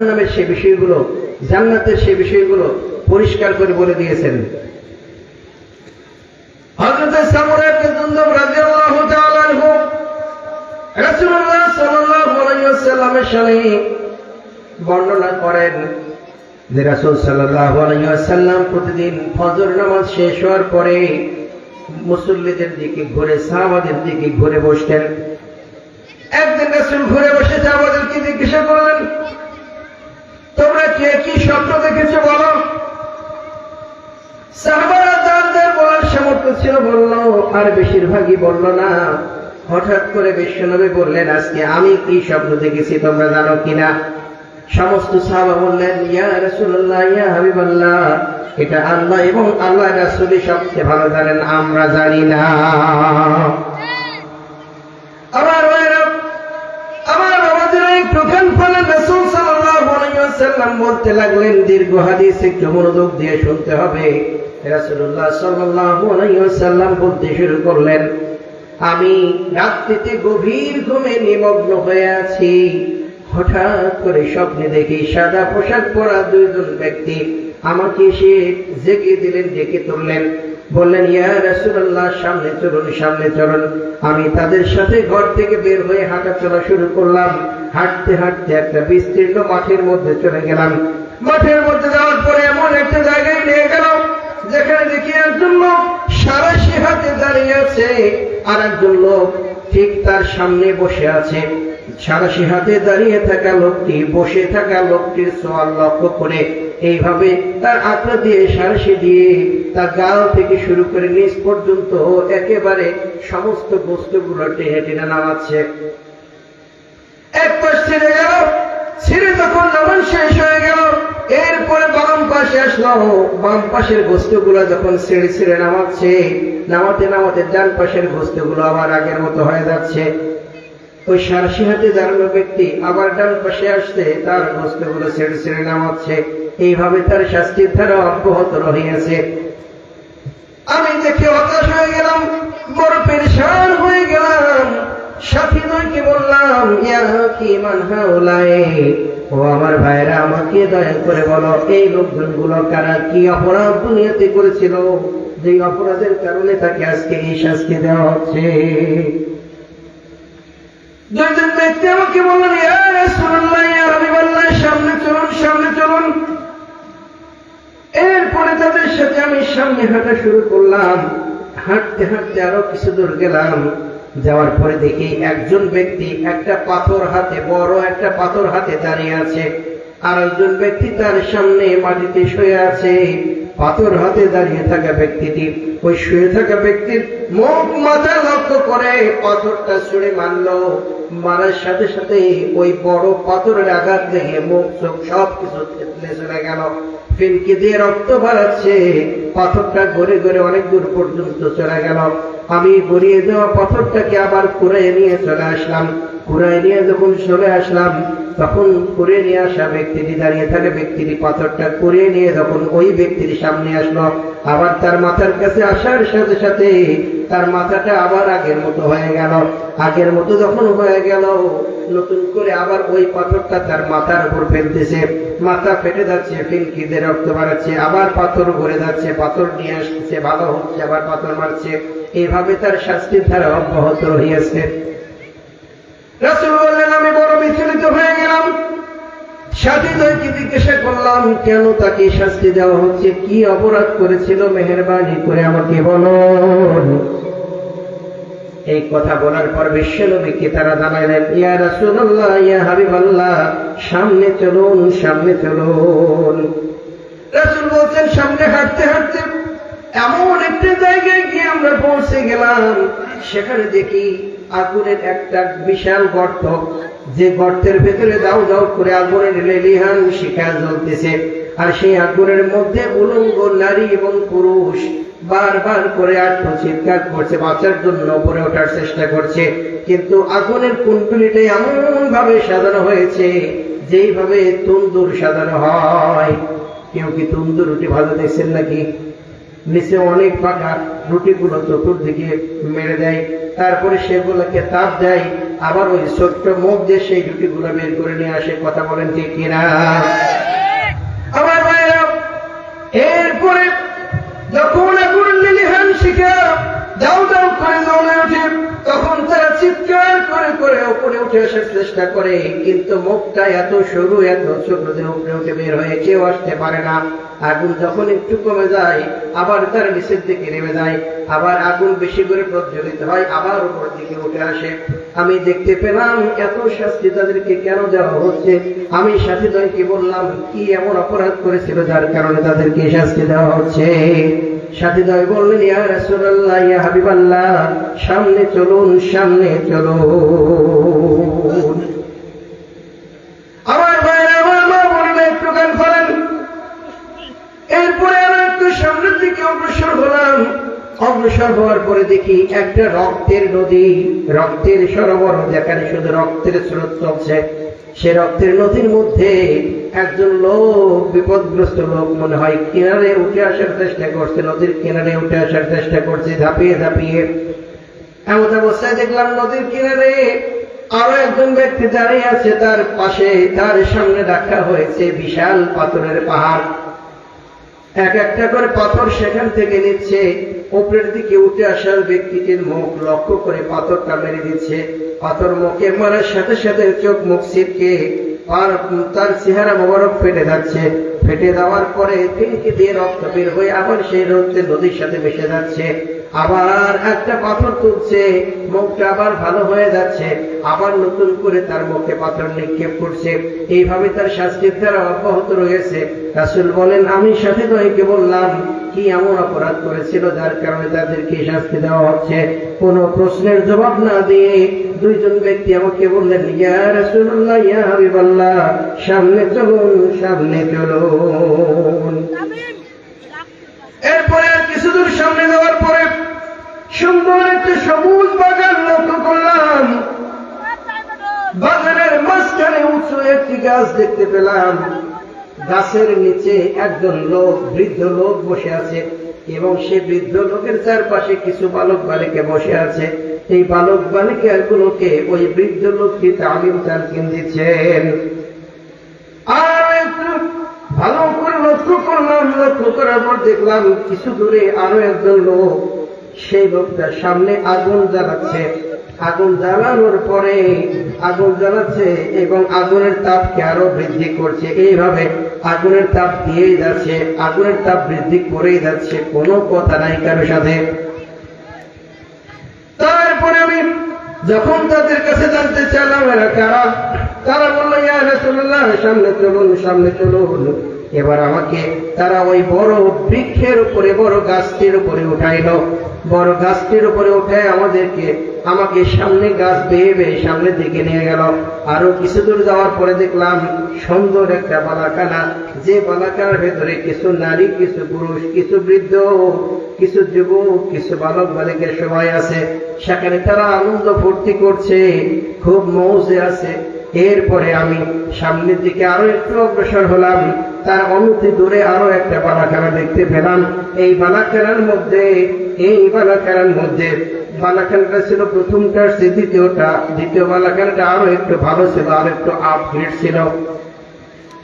নামের সে বিষয়গুলো, জান্নাতের সে বিষয়গুলো পরিষ্কার করে বলে দিয়েছেন। বর্ণনা করেন যে রাসূল সাল্লাল্লাহু প্রতিদিন ফজর নামাজ শেষ হওয়ার পরে মুসল্লিদের দিকে ঘুরে, সাহাবাদের দিকে ঘুরে বসতেন। একদিন রাসুল ঘুরে বসে সাহাবাদেরকে জিজ্ঞাসা করলেন তোমরা কে কি স্বপ্ন দেখেছ বলো? সাহাবারা বলার সামর্থ্য ছিল বলল, আর বেশিরভাগই বলল না। হঠাৎ করে বিশ্বনবী বললেন, আজকে আমি কি স্বপ্ন দেখেছি তোমরা জানো কিনা? সমস্ত সাহাবা বললেন, ইয়া রাসূলুল্লাহ, ইয়া হাবিবাল্লাহ, এটা আল্লাহ এবং আল্লাহ রাসূলই সবচেয়ে ভালো জানেন, আমরা জানি না। আমার আমার বাবাদের একটু খেয়াল ওয়াসাল্লাম বলতে লাগলেন, দীর্ঘ হাদিস, একটু মনোযোগ দিয়ে শুনতে হবে। আলাইহি ওয়াসাল্লাম বলতে শুরু করলেন, আমি রাত্রিতে গভীর ঘুমে নিমগ্ন হয়ে আছি। হঠাৎ করে স্বপ্নে দেখি সাদা পোশাক পরা দুইজন ব্যক্তি আমাকে এসে জেগে দিলেন, ডেকে তুললেন। বললেন, ইয়া রাসূলুল্লাহ, সামনে চলুন সামনে চলুন। আমি তাদের সাথে ঘর থেকে বের হয়ে হাঁটা চলা শুরু করলাম। হাঁটতে হাঁটতে একটা বিস্তীর্ণ মাঠের মধ্যে চলে গেলাম। মাঠের মধ্যে যাওয়ার পরে এমন একটা জায়গায় নিয়ে গেল, যেখানে দেখি একজন লোক সারাশি হাতে দাঁড়িয়ে আছে আর একজন লোক ঠিক তার সামনে বসে আছে। সারাশি হাতে দাঁড়িয়ে থাকা লোকটি, বসে থাকা লোকটির সোয়াল লক্ষ্য করে এইভাবে তার আঁকড়া দিয়ে সারাশি দিয়ে তার গাল থেকে শুরু করে নিচ পর্যন্ত একেবারে সমস্ত বস্তুগুলো টেনে টেনে নামাচ্ছে। এক পাশ ছেড়ে গেল, ছেড়ে তখন নামান শেষ হয়ে গেল। এরপরে বাম পাশে আসলো। বাম পাশের বস্তুগুলো যখন ছেড়ে ছেড়ে নামাচ্ছে, নামাতে নামাতে ডান পাশের বস্তুগুলো আবার আগের মতো হয়ে যাচ্ছে। ওই সারসি হাতে দাঁড়ানো ব্যক্তি আবার ডান পাশে আসতে তার বস্তুগুলো ছেড়ে ছেড়ে নামাচ্ছে। এইভাবে তার শাস্তির ধারা অব্যাহত রহিয়াছে। আমি দেখে হতাশ হয়ে গেলাম বড় পেরেশান হয়ে গেলাম। সাথী নয়কে বললাম ইয়া কি মানহা ওলায়ে ও আমার ভাইরা আমাকে দয়া করে বলো, এই লোকজনগুলো কারা কি অপরাধ দুনিয়াতে করেছিল? যে অপরাধের কারণে তাকে আজকে এই শাস্তি দেওয়া হচ্ছে। দুইজন ব্যক্তি আমাকে বললেন ইয়া হাবিবাল্লাহ, সামনে চলুন সামনে চলুন। এরপরে তাদের সাথে আমি সামনে হাঁটা শুরু করলাম। হাঁটতে হাঁটতে আরও কিছু দূর গেলাম। যাওয়ার পরে দেখি একজন ব্যক্তি একটা পাথর হাতে, বড় একটা পাথর হাতে দাঁড়িয়ে আছে। আর একজন ব্যক্তি তার সামনে মাটিতে শুয়ে আছে। পাথর হাতে দাঁড়িয়ে থাকা ব্যক্তিটি, ওই শুয়ে থাকা ব্যক্তির মুখ মাথা লক্ষ্য করে পাথরটা ছুঁড়ে মারলো। মারার সাথে সাথে ওই বড় পাথরের আঘাত দেখে মুখ, চোখ সব কিছু চলে গেল। ফিনকি দিয়ে রক্ত বাড়াচ্ছে। পাথরটা ঘুরে ঘুরে অনেক দূর পর্যন্ত চলে গেল। আমি গড়িয়ে দেওয়া পাথরটাকে আবার কুড়াই নিয়ে চলে আসলাম। কুড়াই নিয়ে যখন চলে আসলাম, তখন করে নিয়ে আসা ব্যক্তিটি দাঁড়িয়ে থাকে। ব্যক্তিটি পাথরটা করে নিয়ে যখন ওই ব্যক্তির সামনে আসলো, আবার তার মাথার কাছে আসার সাথে সাথে তার মাথাটা আবার আগের মতো হয়ে গেল। আগের মতো যখন হয়ে গেল নতুন করে আবার ওই পাথরটা তার মাথার উপর ফেলতেছে। মাথা ফেটে যাচ্ছে, ফিনকিতে রক্ত বাড়াচ্ছে, আবার পাথর ঘুরে যাচ্ছে, পাথর নিয়ে আসছে ভালো হচ্ছে, আবার পাথর মারছে। এইভাবে তার শাস্তির ধারা অব্যাহত রহিয়াছে। বললেন, আমি বড় বিচলিত হয়ে গেলাম। সাথীদ্বয়কে জিজ্ঞাসা করলাম, কেন তাকে শাস্তি দেওয়া হচ্ছে? কি অপরাধ করেছিল মেহরবানি করে আমাকে বলুন। এই কথা বলার পর বিশ্বনবীকে তারা জানাইলেন, ইয়া রাসূলুল্লাহ, ইয়া হাবিবাল্লাহ, সামনে চলুন সামনে চলুন। রাসূল বলছেন, সামনে হাঁটতে হাঁটতে এমন একটা জায়গায় গিয়ে আমরা পৌঁছে গেলাম। সেখানে দেখি আগুনের একটা বিশাল গর্ত। যে গর্তের ভেতরে দাউ দাউ করে আগুনের লেলিহান শিখা জ্বলতেছে। আর সেই আগুনের মধ্যে উলঙ্গ নারী এবং পুরুষ বারবার করে আত্ম চিৎকার করছে, বাঁচার জন্য উপরে ওঠার চেষ্টা করছে। কিন্তু আগুনের কুণ্ডলিটা এমন ভাবে সাজানো হয়েছে, যেইভাবে তন্দুর সাজানো হয়। কেউ কি তন্দুর রুটি ভালো দেখছেন নাকি? নিচে অনেক পাকা রুটিগুলো চতুর্দিকে মেরে দেয়, তারপরে সেগুলোকে তাপ দেয় আবার ওই ছোট্ট মুখ দিয়ে সেই জুটিগুলো বের করে নিয়ে আসে, কথা বলেন ঠিক কিনা? আমার ভাইরা এরপরে যখন এখন লিলিহান শিখা দাও চিৎকার করে করে উপরে উঠে আসার চেষ্টা করে, কিন্তু মুখটা এত সরু, এত ছোট যে উপরে উঠে বের হয়ে কেউ আসতে পারে না। আগুন যখন একটু কমে যায়, আবার তার নিচের দিকে নেমে যায়, আবার আগুন বেশি করে প্রজ্বলিত হয়, আবার উপর দিকে উঠে আসে। আমি দেখতে পেলাম এত শাস্তি তাদেরকে কেন দেওয়া হচ্ছে। আমি সাথীদ্বয়কে বললাম, কি এমন অপরাধ করেছিল যার কারণে তাদেরকে শাস্তি দেওয়া হচ্ছে? সাথীদ্বয় বললেন ইয়া রাসূলুল্লাহ, ইয়া হাবিবাল্লাহ, সামনে চলুন সামনে চলুন। আমার আমার মা বললে একটু করেন। এরপরে আমি একটু সামনের দিকে অগ্রসর হলাম। অগ্রসর হওয়ার পরে দেখি একটা রক্তের নদী, রক্তের সরোবর, যেখানে শুধু রক্তের স্রোত চলছে। সে রক্তের নদীর মধ্যে একজন লোক, বিপদগ্রস্ত লোক মনে হয় কিনারে উঠে আসার চেষ্টা করছে, নদীর কিনারে উঠে আসার চেষ্টা করছে, ঝাঁপিয়ে ঝাঁপিয়ে। এমন অবস্থায় দেখলাম নদীর কিনারে আরও একজন ব্যক্তি দাঁড়িয়ে আছে, তার পাশে, তার সামনে রাখা হয়েছে বিশাল পাথরের পাহাড়। এক একটা করে পাথর সেখান থেকে নিচ্ছে, উপরের দিকে উঠে আসার ব্যক্তিটির মুখ লক্ষ্য করে পাথরটা মেরে দিচ্ছে। পাথর মুখে মারার সাথে সাথে চোখ মুখ ছিটকে আর তার চেহারা মোবারক ফেটে যাচ্ছে। ফেটে যাওয়ার পরে ফিনকি দিয়ে রক্ত বের হয়ে আবার সেই রক্তে নদীর সাথে মিশে যাচ্ছে। আবার একটা পাথর তুলছে, মুখটা আবার ভালো হয়ে যাচ্ছে। আবার নতুন করে তার মুখে পাথর নিক্ষেপ করছে। এইভাবে তার শাস্তির দ্বারা অব্যাহত রয়েছে। রাসুল বলেন, আমি সাথে দয়কে বললাম কি এমন অপরাধ করেছিল যার কারণে তাদেরকে শাস্তি দেওয়া হচ্ছে? কোন প্রশ্নের জবাব না দিয়ে দুইজন ব্যক্তি আমাকে বললেন, ইয়া সামনে চলুন সামনে চলুন। এরপরে আর কিছু দূর সামনে যাওয়ার পরে সুন্দর একটি সবুজ বাগান লক্ষ্য করলাম। বাগানের মাঝখানে উঁচু একটি গাছ দেখতে পেলাম। গাছের নিচে একজন লোক, বৃদ্ধ লোক বসে আছে এবং সে বৃদ্ধ লোকের চারপাশে কিছু বালক বালিকা বসে আছে। এই বালক বালিকাগুলোকে ওই বৃদ্ধ লোকটি তালিম তালকিন দিচ্ছেন আর একটু ভালো করে লক্ষ্য করলাম, লক্ষ্য করার পর দেখলাম কিছু দূরে আরও একজন লোক, সেই লোকটার সামনে আগুন জ্বালাচ্ছে। আগুন জ্বালানোর পরে আগুন জ্বালাচ্ছে এবং আগুনের তাপকে আরও বৃদ্ধি করছে? এইভাবে আগুনের তাপ দিয়েই যাচ্ছে, আগুনের তাপ বৃদ্ধি করেই যাচ্ছে, কোনো কথা নাই কারও সাথে। তারপরে আমি যখন তাদের কাছে জানতে চাইলাম, এরা কারা? তারা বলল, ইয়া রাসূলুল্লাহ, সামনে চলুন সামনে চলুন। এবার আমাকে তারা ওই বড় বৃক্ষের উপরে, বড় গাছটির উপরে উঠাইলো। বড় গাছটির উপরে উঠে আমাদেরকে, আমাকে সামনে গাছ বেয়ে বেয়ে সামনের দিকে নিয়ে গেল। আরও কিছু দূর যাওয়ার পরে দেখলাম, সুন্দর একটা বালাখানা। যে বালাখানার ভেতরে কিছু নারী, কিছু পুরুষ, কিছু বৃদ্ধ, কিছু যুবক, কিছু বালক, বালিকের সবাই আছে। সেখানে তারা আনন্দ ফুর্তি করছে, খুব মৌজে আছে। এরপরে আমি সামনের দিকে আরও একটু অগ্রসর হলাম। তার অনতি দূরে আরও একটা বালাখানা দেখতে পেলাম। এই বালাখানার মধ্যে, এই বালাখানার মধ্যে বালাখানাটা ছিল প্রথমটা, সে দ্বিতীয়টা, দ্বিতীয় বালাখানাটা আরও একটু ভালো ছিল, আর একটু আপগ্রেড ছিল।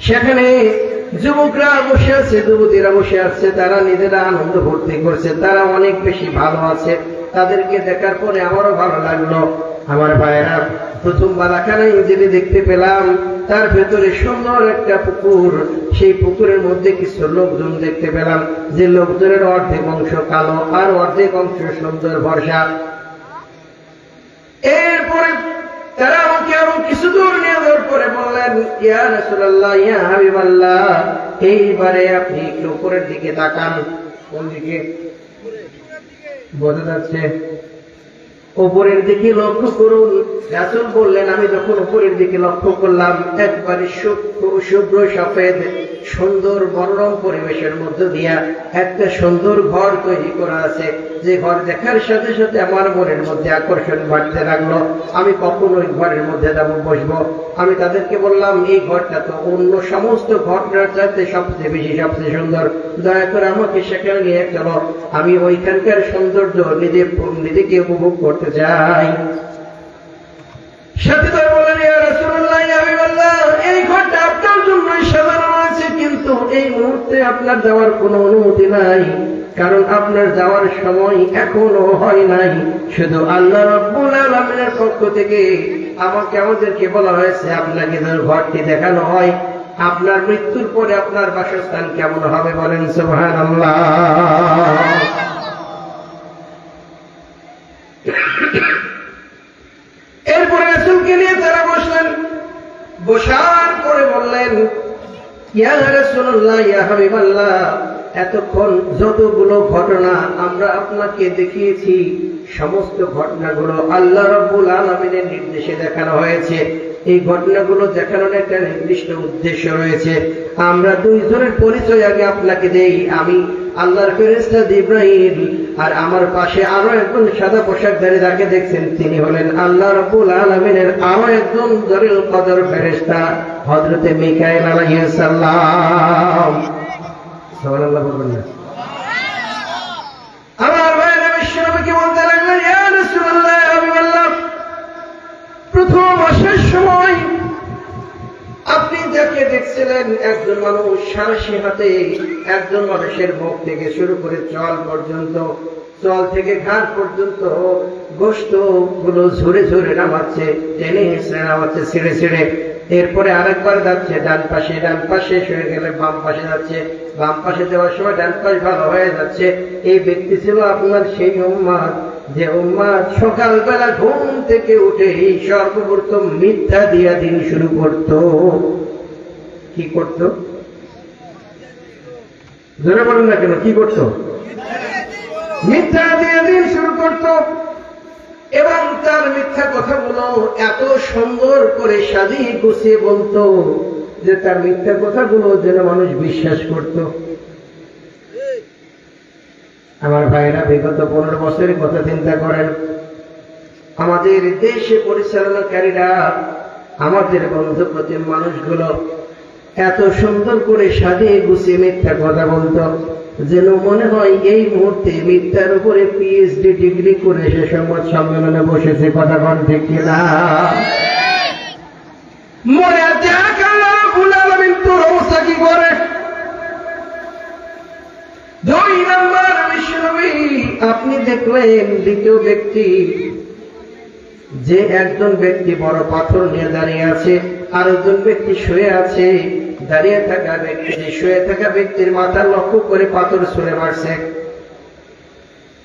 সেখানে যুবকরা বসে আছে, যুবতীরা বসে আছে, তারা নিজেরা আনন্দ ভর্তি করছে, তারা অনেক বেশি ভালো আছে। তাদেরকে দেখার পরে আমারও ভালো লাগল। আমার ভাইয়েরা প্রথম বালাখানায় যেটি দেখতে পেলাম, তার ভেতরে সুন্দর একটা পুকুর। সেই পুকুরের মধ্যে কিছু লোকজন দেখতে পেলাম, যে লোকজনের অর্ধেক অংশ কালো আর অর্ধেক অংশ সুন্দর ভরসা এরপরে তারা আমাকে আরও কিছু দূর নিয়ে পরে বললেন, ইয়া রাসূলুল্লাহ, ইয়া হাবিবাল্লাহ, এইবারে আপনি একটু উপরের দিকে তাকান। কোন দিকে? বোঝা যাচ্ছে। উপরের দিকে লক্ষ্য করুন। রাসুল বললেন, আমি যখন উপরের দিকে লক্ষ্য করলাম, একবারে শুভ্র সফেদ সুন্দর মনোরম পরিবেশের মধ্য দিয়া একটা সুন্দর ঘর তৈরি করা আছে। যে ঘর দেখার সাথে সাথে আমার মনের মধ্যে আকর্ষণ বাড়তে লাগল। আমি কখন ওই ঘরের মধ্যে যাব, বসবো। আমি তাদেরকে বললাম, এই ঘরটা তো অন্য সমস্ত ঘরটার চাইতে সবচেয়ে বেশি, সবচেয়ে সুন্দর। দয়া করে আমাকে সেখানে নিয়ে চলো। আমি ওইখানকার সৌন্দর্য নিজে নিজেকে উপভোগ করতে চাই। সাথীদ্বয় বললেন, ইয়া রাসূলুল্লাহ এই ঘরটা আপনার জন্যই সাজানো কিন্তু এই মুহূর্তে আপনার যাওয়ার কোনো অনুমতি নাই, কারণ আপনার যাওয়ার সময় এখনও হয় নাই। শুধু আল্লাহ রাব্বুল পক্ষ থেকে আমাকে আমাদেরকে বলা হয়েছে, আপনাকে যেন ঘরটি দেখানো হয়, আপনার মৃত্যুর পরে আপনার বাসস্থান কেমন হবে বলেন সুবহানাল্লাহ। এরপরে রাসূলকে নিয়ে তারা বসলেন, বসার পরে বললেন ইয়া রাসূলুল্লাহ ইয়া হাবিবাল্লাহ এতক্ষণ যতগুলো ঘটনা আমরা আপনাকে দেখিয়েছি, সমস্ত ঘটনাগুলো আল্লাহ রাব্বুল আলামিনের নির্দেশে দেখানো হয়েছে। এই ঘটনাগুলো দেখানোর একটা নির্দিষ্ট উদ্দেশ্য রয়েছে। আমরা দুইজনের পরিচয় আগে আপনাকে দেই। আমি আল্লাহর ফেরেস্তা ইব্রাহিম আর আমার পাশে আরও একজন সাদা পোশাকধারী যাকে দেখছেন, তিনি হলেন আল্লাহ রব্বুল আলমিনের আরও একজন দরিল কদর ফেরেস্তা হজরতে মিকাইল না। আমার ভাইয়েরা, বিশ্বনবীকে বলতে লাগলেন প্রথম আসার সময় যাকে দেখছিলেন একজন মানুষ সারসি হাতে একজন মানুষের মুখ থেকে শুরু করে চল পর্যন্ত, চল থেকে ঘাট পর্যন্ত গোস্তগুলো ঝরে ঝরে নামাচ্ছে, টেনে হেসড়ে নামাচ্ছে, ছিঁড়ে ছিঁড়ে। এরপরে আরেকবার যাচ্ছে, ডান পাশে ডান পাশে শুয়ে গেলে বাম পাশে যাচ্ছে। বাম পাশে যাওয়ার সময় ডান পাশ ভালো হয়ে যাচ্ছে। এই ব্যক্তি ছিল আপনার সেই উম্মাদ। যে উম্মাদ সকালবেলা ঘুম থেকে উঠে এই সর্বপ্রথম মিথ্যা দিয়া দিন শুরু করত। কি করত জোরে বলেন না কেন, কি করত মিথ্যা দিয়ে দিন শুরু করত এবং তার মিথ্যা কথাগুলো এত সুন্দর করে সাজিয়ে গুছিয়ে বলতো যে তার মিথ্যা কথাগুলো যেন মানুষ বিশ্বাস করত। আমার ভাইরা বিগত পনেরো বছরের কথা চিন্তা করেন। আমাদের দেশে পরিচালনাকারীরা, আমাদের বন্ধু প্রতি মানুষগুলো এত সুন্দর করে সাজিয়ে গুছিয়ে মিথ্যা কথা বলতো। যেন মনে হয় এই মুহূর্তে মিথ্যার উপরে পিএইচডি ডিগ্রি করে সে সংবাদ সম্মেলনে বসেছে কথা কন কিনা? মনে আছে তোর অবস্থা কি করে? দুই নম্বর বিশ্বনবী, আপনি দেখলেন দ্বিতীয় ব্যক্তি যে একজন ব্যক্তি বড় পাথর নিয়ে দাঁড়িয়ে আছে আর একজন ব্যক্তি শুয়ে আছে। দাঁড়িয়ে থাকা ব্যক্তি শুয়ে থাকা ব্যক্তির মাথা লক্ষ্য করে পাথর ছুঁড়ে মারছে।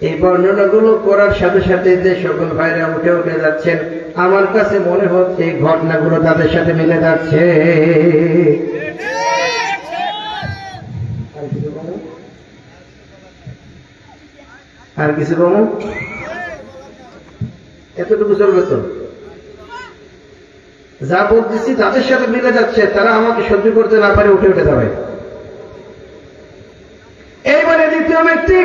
এই বর্ণনাগুলো করার সাথে সাথে যে সকল ভাইরা উঠে উঠে যাচ্ছেন, আমার কাছে মনে হচ্ছে এই ঘটনাগুলো তাদের সাথে মিলে যাচ্ছে। আর কিছু বলো? এতটুকু চলবে তো যা বলতেছি তাদের সাথে মিলে যাচ্ছে, তারা আমাকে সহ্য করতে না পারে, উঠে উঠে যাবে এইবারে দ্বিতীয় ব্যক্তি,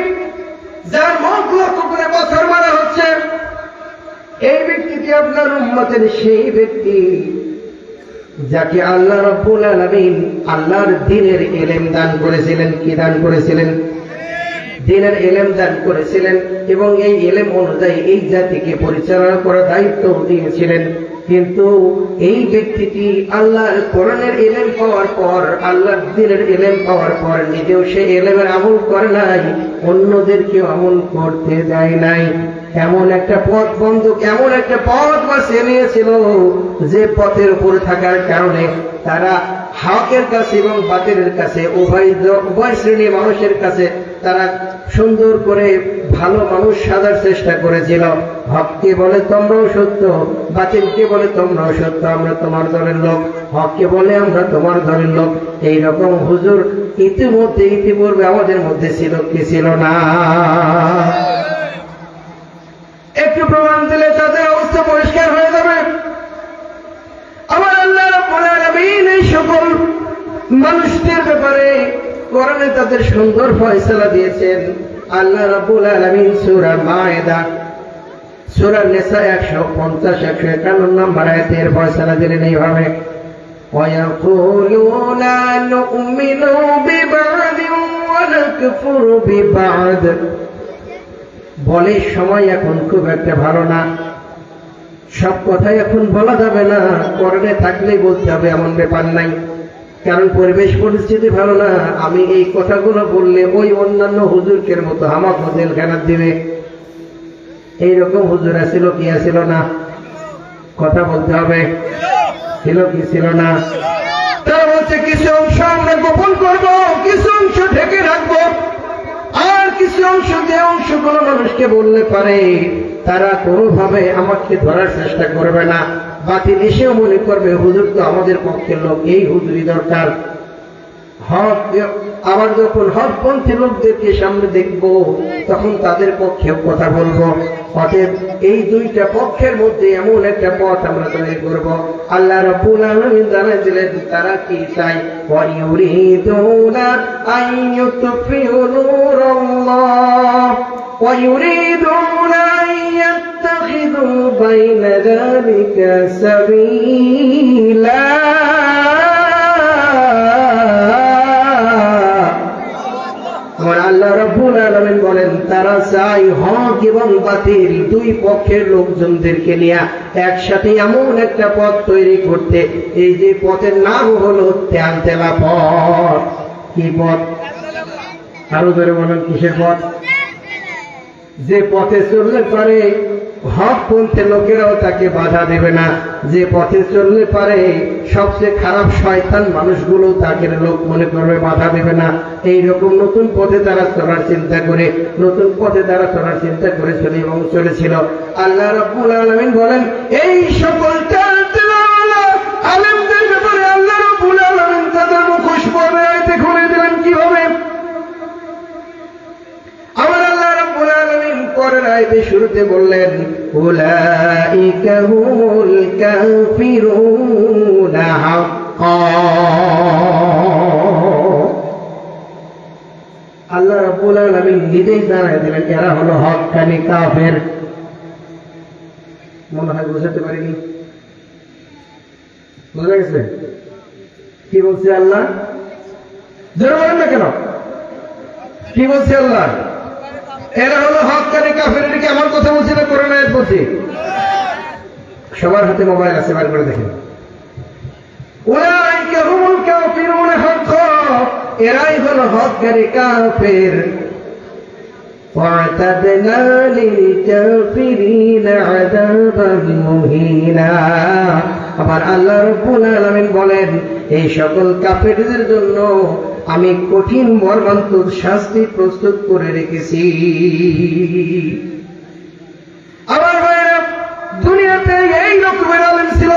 যার মুখ লক্ষ্য করে পাথর মারা হচ্ছে, এই ব্যক্তিটি আপনার উম্মতের সেই ব্যক্তি, যাকে আল্লাহ রব্বুল আলামিন আল্লাহর দিনের এলেম দান করেছিলেন, কি দান করেছিলেন? দিনের এলেম দান করেছিলেন এবং এই এলেম অনুযায়ী এই জাতিকে পরিচালনা করার দায়িত্ব দিয়েছিলেন। কিন্তু এই ব্যক্তিটি আল্লাহর কোরআনের এলেম পাওয়ার পর, আল্লাহর দিনের এলেম পাওয়ার পর নিজেও সে এলেমের আমল করে নাই, অন্যদেরকেও আমল করতে দেয় নাই। এমন একটা পথ বন্ধ এমন একটা পথ বাছে নিয়েছিল যে পথের উপরে থাকার কারণে তারা হকের কাছে এবং বাতিলের কাছে উভয় উভয় শ্রেণির মানুষের কাছে তারা সুন্দর করে ভালো মানুষ সাজার চেষ্টা করেছিল। হককে বলে তোমরাও সত্য বাতিলকে বলে তোমরাও সত্য আমরা তোমার দলের লোক। হককে বলে আমরা তোমার দলের লোক। এই রকম হুজুর ইতিমধ্যে ইতিপূর্বে আমাদের মধ্যে ছিল কি ছিল না? একটু প্রমাণ দিলে তাদের অবস্থা পরিষ্কার হয়ে যাবে আমার আল্লাহ রাব্বুল আলামিন এই সকল মানুষদের ব্যাপারে কোরআনে তাদের সুন্দর ফয়সালা দিয়েছেন আল্লাহ রাব্বুল আলামিন সূরা মায়েদা সূরা নিসা 150 151 নম্বর আয়াতের ফয়সালা দিলেন এইভাবে ويقولون نؤمن ببعض ونكفر ببعض বলে সময় এখন খুব একটা ভালো না সব কথাই এখন বলা যাবে না করণে থাকলেই বলতে হবে এমন ব্যাপার নাই কারণ পরিবেশ পরিস্থিতি ভালো না। আমি এই কথাগুলো বললে ওই অন্যান্য হুজুরকের মতো আমার খেলার দিবে। এইরকম হুজুর আসিল কি আসিল না? কথা বলতে হবে। ছিল কি ছিল না? তারা বলছে, কিছু অংশ আমরা গোপন করব, কিছু অংশ ঢেকে রাখব। আর কিছু অংশ যে অংশগুলো মানুষকে বললে পারে, তারা কোনোভাবে আমাকে ধরার চেষ্টা করবে না। বাতিল এসেও মনে করবে, হুজুর তো আমাদের পক্ষের লোক, এই হুজুরি দরকার। হক, আবার যখন হকপন্থী লোকদেরকে সামনে দেখব, তখন তাদের পক্ষেও কথা বলব। অতএব এই দুইটা পক্ষের মধ্যে এমন একটা পথ আমরা তৈরি করব। আল্লাহ রব্বুল আলামিন জানাইছিলেন তারা কি চাই ওয়ায়ুরিদুনা আইয়ুতফিউ নূরাল্লাহ। ويريدون أن يتخذوا بين ذلك سبيلا আমার আল্লাহ রাব্বুল আলামিন বলেন তারা চাই হক এবং বাতিল দুই পক্ষের লোকজনদেরকে নিয়ে একসাথে এমন একটা পথ তৈরি করতে এই যে পথের নাম হলো তেল তেলা পথ কি পথ আরো ধরে বলেন কিসের পথ যে পথে চললে পারে, হক পন্থে লোকেরাও তাকে বাধা দেবে না। যে পথে চললে পারে, সবচেয়ে খারাপ শয়তান মানুষগুলো তাকে লোক মনে করবে, বাধা দেবে না। এই রকম নতুন পথে তারা চলার চিন্তা করে, নতুন পথে তারা চলার চিন্তা করেছিল এবং চলেছিল। আল্লাহ রব্বুল আলমিন বলেন, এই সকল আলেমদের ব্যাপারে আল্লাহ রব্বুল আলমিন তাদের মুখোশ পরে আয়তে খুলে দিলেন কীভাবে আমার আল্লাহ রাব্বুল আলামিন আয়াতে শুরুতে বললেন আল্লাহ রাব্বুল আলামিন নিজেই জানাই দিলেন, এরা হলো হক্কানি কাফের। মনে হয় বুঝাতে পারিনি। বুঝা গেছে? কি বলছে আল্লাহ? জোরে বলেন না কেন? কি বলছে আল্লাহ? এরা হলো হকানি কাফের কি আমার কথা বলছি না করোনা বলছি সবার হাতে মোবাইল আছে বার করে দেখেন উলাইকা হুমুল কাফিরুনা হাক্কা এরাই হলো হকানি কাফের واعتدنا للكافرين عذابا مهينا আবার আল্লাহ রব্বুল আলামিন বলেন এই সকল কাফেরদের জন্য আমি কঠিন মর্মান্তিক শাস্তি প্রস্তুত করে রেখেছি। আমার ভাইরা, দুনিয়াতে এই রকমের আলেম ছিল,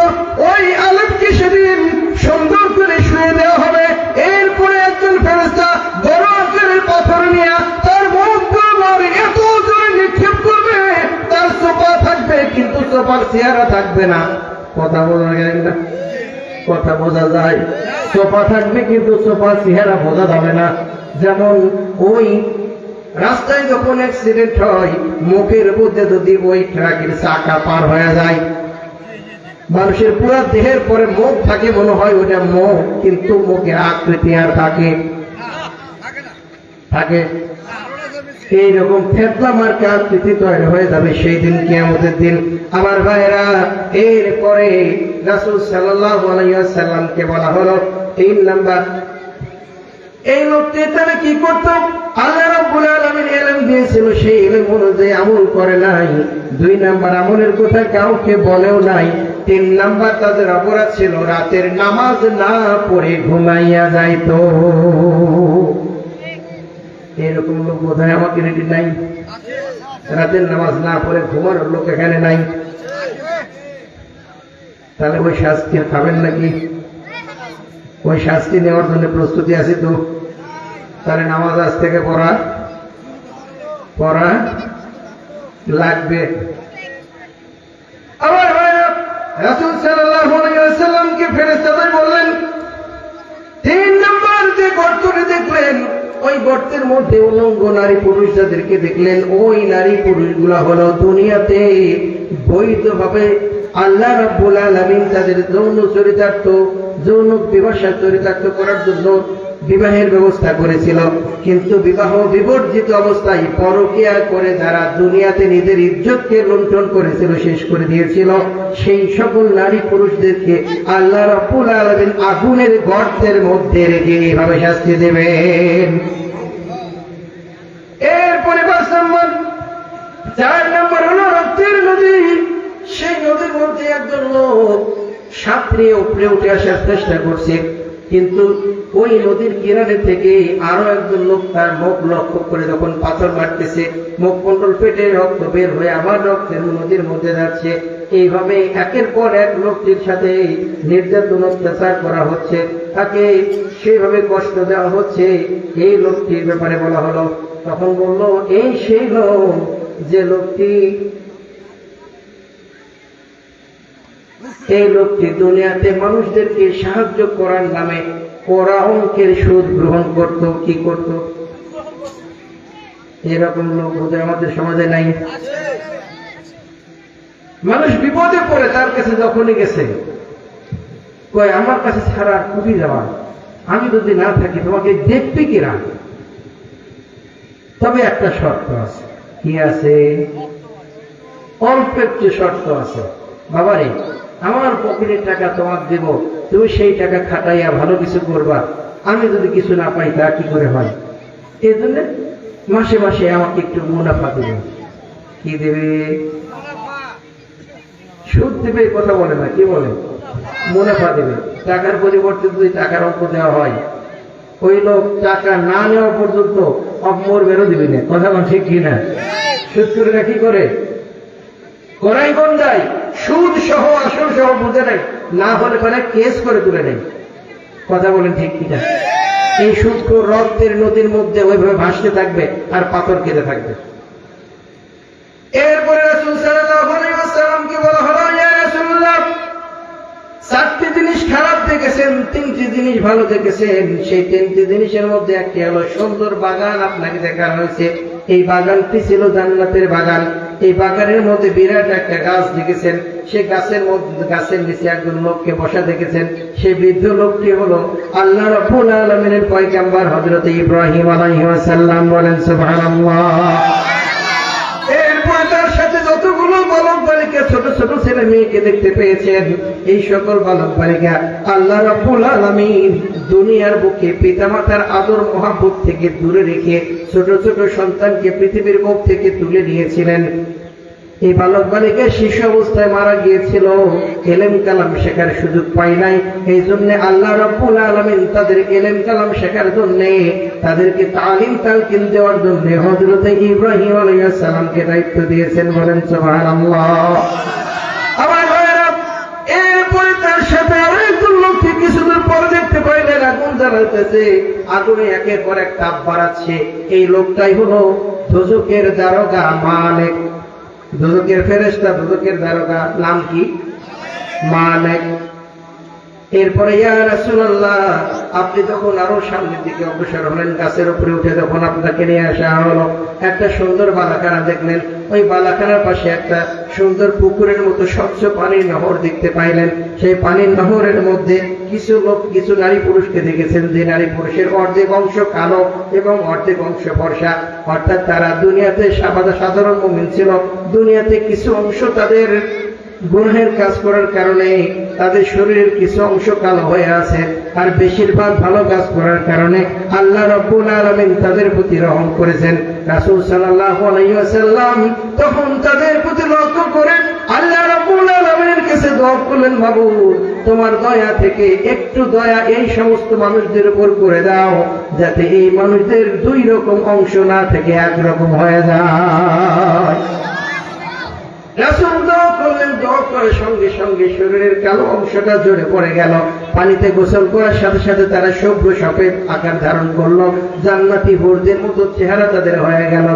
ওই আলেমকে সেদিন সুন্দর করে শুয়ে দেওয়া হবে। এরপরে একজন ফেরস্তা বড় আকারের পাথর নিয়ে তার মুখ এত জোরে নিক্ষেপ করবে, তার সোপা থাকবে, কিন্তু সোপার চেহারা থাকবে না। কথা বলা গেল না কথা বোঝা যায়। সোফা থাকবে কিন্তু সোফা চেহারা বোঝা যাবে না। যেমন ওই রাস্তায় যখন অ্যাক্সিডেন্ট হয়, মুখের মধ্যে যদি ওই ট্রাকের চাকা পার হয়ে যায়, মানুষের পুরো দেহের পরে মুখ থাকে মনে হয়, ওটা মুখ, কিন্তু মুখের আকৃতি আর থাকে। থাকে? এইরকম ফেতলা মার্কা আকৃতি তৈরি হয়ে যাবে সেই দিন কিয়ামতের দিন। আমার ভাইরা এরপরে রাসুল সাল্লাহ সাল্লামকে বলা হলো, তিন নাম্বার, এই লোকটি তারা কি করত? আল্লাহ রাব্বুল আলামিন ইলম দিয়েছিল, সেই ইলম অনুযায়ী আমল করে নাই। দুই নাম্বার, আমলের কথা কাউকে বলেও নাই। তিন নাম্বার, তাদের অপরাধ ছিল, রাতের নামাজ না পড়ে ঘুমাইয়া যাইতো। এরকম লোক বোধহয় আমাকে রেডি নাই। রাতের নামাজ না পড়ে ঘুমানোর লোক এখানে নাই। তাহলে ওই শাস্তি খাবেন নাকি? ওই শাস্তি নেওয়ার জন্য প্রস্তুতি আছে তো? তাহলে নামাজ আজ থেকে পড়া? পড়া লাগবে। ভাইরা, রাসুল বললেন, তিন নম্বর যে গর্তটি দেখলেন ওই গর্তের মধ্যে উলঙ্গ নারী পুরুষ যাদেরকে দেখলেন, ওই নারী পুরুষগুলা হলো দুনিয়াতে বৈধভাবে আল্লাহ রাব্বুল আলামিন তাদের যৌন চরিতার্থ যৌন বিবাসা চরিতার্থ করার জন্য বিবাহের ব্যবস্থা করেছিল। কিন্তু বিবাহ বিবর্জিত অবস্থায় পরকিয়া করে যারা দুনিয়াতে নিজের ইজ্জতকে লুণ্ঠন করেছিল, শেষ করে দিয়েছিল। সেই সকল নারী পুরুষদেরকে আল্লাহ রব্বুল আলমিন আগুনের গর্তের মধ্যে রেখে এভাবে শাস্তি দেবেন। এরপরে পাঁচ নম্বর, চার নম্বর হলো রক্তের নদী। সেই নদীর মধ্যে একজন লোক সাঁতরে উপরে উঠে আসার চেষ্টা করছে, কিন্তু ওই নদীর কিনারে থেকে আরও একজন লোক তার মুখ লক্ষ্য করে যখন পাথর মারতেছে, মুখ কন্ট্রোল পেটে রক্ত বের হয়ে আবার রক্তের নদীর মধ্যে যাচ্ছে। এইভাবে একের পর এক লোকটির সাথে নির্যাতন, অত্যাচার করা হচ্ছে। তাকে সেইভাবে কষ্ট দেওয়া হচ্ছে। এই লোকটির ব্যাপারে বলা হলো, তখন বলল, এই সেই লোক যে লোকটি এই লোকটি দুনিয়াতে মানুষদেরকে সাহায্য করার নামে কড়া অঙ্কের সুদ গ্রহণ করত, কি করত? এরকম লোক বোধহয় আমাদের সমাজে নাই। মানুষ বিপদে পড়ে, তার কাছে যখনই গেছে, কয়, আমার কাছে ছাড়া খুবই যাওয়া। আমি যদি না থাকি, তোমাকে দেখবে কিনা তবে একটা শর্ত আছে। কি আছে? অল্প একটু শর্ত আছে। বাবারে আমার পকেটের টাকা তোমার দেব। তুমি সেই টাকা খাটাইয়া ভালো কিছু করবা। আমি যদি কিছু না পাই, তা কি করে হয়? এই জন্য মাসে মাসে আমাকে একটু মুনাফা দেবে। কি দেবে? সুদ দেবে কথা বলে না, কি বলে? মুনাফা দেবে। টাকার পরিবর্তে যদি টাকার অঙ্ক দেওয়া হয়, ওই লোক টাকা না নেওয়া পর্যন্ত অপমর বেরো দিবি না। কথা বল ঠিক কিনা সুদ করে কি করে? করাই গন্ডাই সুদ সহ আসল সহ বুঝে নেই না হলে পরে কেস করে তুলে নেই কথা বলেন ঠিক কিনা? এই সুদ রক্তের নদীর মধ্যে ওইভাবে ভাসতে থাকবে আর পাথর কেটে থাকবে। এরপরে রাসূল সাল্লাল্লাহু বলা হলো চারটি জিনিস খারাপ দেখেছেন, তিনটি জিনিস ভালো দেখেছেন। সেই তিনটি জিনিসের মধ্যে একটি হলো সুন্দর বাগান, আপনাকে দেখানো হয়েছে। এই বাগানটি ছিল জান্নাতের বাগান। এই বাগানের মধ্যে বিরাট একটা গাছ দেখেছেন। সে গাছের মধ্যে, গাছের নিচে একজন লোককে বসা দেখেছেন। সে বৃদ্ধ লোকটি হলো আল্লাহ রব্বুল আলমিনের পয়গাম্বার হজরত ইব্রাহিম আলহিম বলেন, সুবহানাল্লাহ। ছেলে মেয়েকে দেখতে পেয়েছেন এই সকল বালক বালিকা। আল্লাহ রাব্বুল আলামিন দুনিয়ার বুকে পিতামাতার আদর মহাব্বত থেকে দূরে রেখে ছোট ছোট সন্তানকে পৃথিবীর মুখ থেকে তুলে নিয়েছিলেন। এই বালক বালিকা শিশু অবস্থায় মারা গিয়েছিল। এলেম কালাম শেখার সুযোগ পাই নাই। এই জন্য আল্লাহ রব্বুল আলমিন তাদের এলেম কালাম শেখার জন্য তাদেরকে তালিম তালকিন দেওয়ার জন্য হজরত ইব্রাহিম আলাইসালামকে দায়িত্ব দিয়েছেন বলেন সোহান তার সাথে আরও একজন লোককে কিছুদূর পরে দেখতে পাইলেন আগুন জ্বালাইতেছে। আগুনে একের পর এক তাপ বাড়াচ্ছে। এই লোকটাই হলো দুজকের দারোগা মালিক। দুদকের ফেরেস্তা দুদকের দ্বারকা নাম কি? মালিক। এরপরে আপনি তখন আরও সামনের দিকে অগ্রসর হলেন, গাছের উপরে উঠে যখন আপনাকে নিয়ে আসা হলো, একটা সুন্দর বালাখানা দেখলেন। ওই বালাখানার পাশে একটা সুন্দর পুকুরের মতো স্বচ্ছ পানির নহর দেখতে পাইলেন। সেই পানির নহরের মধ্যে কিছু লোক, কিছু নারী পুরুষকে দেখেছেন। যে নারী পুরুষের অর্ধেক অংশ কালো এবং অর্ধেক অংশ বর্ষা অর্থাৎ তারা দুনিয়াতে সাধারণ মুমিন ছিল। দুনিয়াতে কিছু অংশ তাদের গুণের কাজ করার কারণে তাদের শরীরের কিছু অংশ কালো হয়ে আছে, আর বেশিরভাগ ভালো কাজ করার কারণে আল্লাহ রব্বুল আলমিন তাদের প্রতি রহম করেছেন। রাসুল সাল্লাহ আলাইসাল্লাম তখন তাদের প্রতি লক্ষ্য করে আল্লাহ রব্বুল আলমিনের কাছে দোয়া করলেন, বাবু, তোমার দয়া থেকে একটু দয়া এই সমস্ত মানুষদের উপর করে দাও, যাতে এই মানুষদের দুই রকম অংশ না থেকে একরকম হয়ে যায়। রাসুল দোয়া করে সঙ্গে সঙ্গে শরীরের কালো অংশটা জড়ে পড়ে গেল। পানিতে গোসল করার সাথে সাথে তারা সভ্য সফেদ আকার ধারণ করল। জান্নাতি হুরদের মতো চেহারা তাদের হয়ে গেল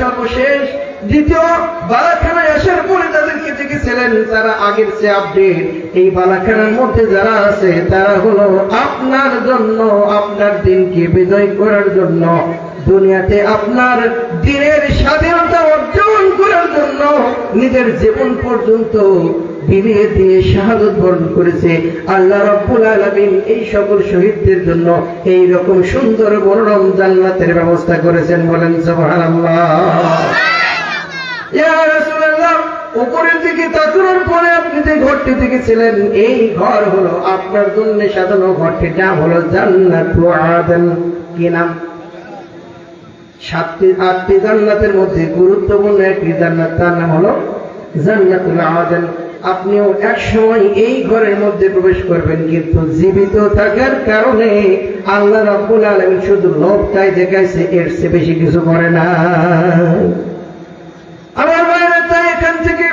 সর্বশেষ দ্বিতীয় বালাখানায় আসার পরে তাদেরকে দেখেছিলেন তারা আগের চেয়ে আপডেট এই বালাখানার মধ্যে যারা আছে, তারা হলো আপনার জন্য, আপনার দিনকে বিজয় করার জন্য। দুনিয়াতে আপনার দিনের স্বাধীনতা অর্জন করার জন্য নিজের জীবন পর্যন্ত বিলিয়ে দিয়ে শাহাদত বরণ করেছে। আল্লাহ রব্বুল আলামিন এই সকল শহীদদের জন্য এই রকম সুন্দর মনোরম জান্নাতের ব্যবস্থা করেছেন বলেন উপরের দিকে তাকানোর পরে আপনি যে ঘরটি দেখেছিলেন, এই ঘর হলো আপনার জন্য সাজানো ঘরটির নাম হলো জান্নাত কি নাম? সাতটি আটটি জান্নাতের মধ্যে গুরুত্বপূর্ণ একটি জান্নাত, তার নাম হলো জান্নাতুল আদন। আপনিও এক সময় এই ঘরের মধ্যে প্রবেশ করবেন, কিন্তু জীবিত থাকার কারণে আল্লাহ রাব্বুল আলামিন শুধু লোভটাই দেখাইছে, এর চেয়ে বেশি কিছু করে না। আমার বাইরে তাই এখান থেকে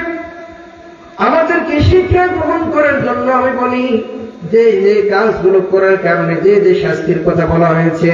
আমাদেরকে শিক্ষা গ্রহণ করার জন্য আমি বলি, যে যে কাজগুলো করার কারণে, যে যে শাস্তির কথা বলা হয়েছে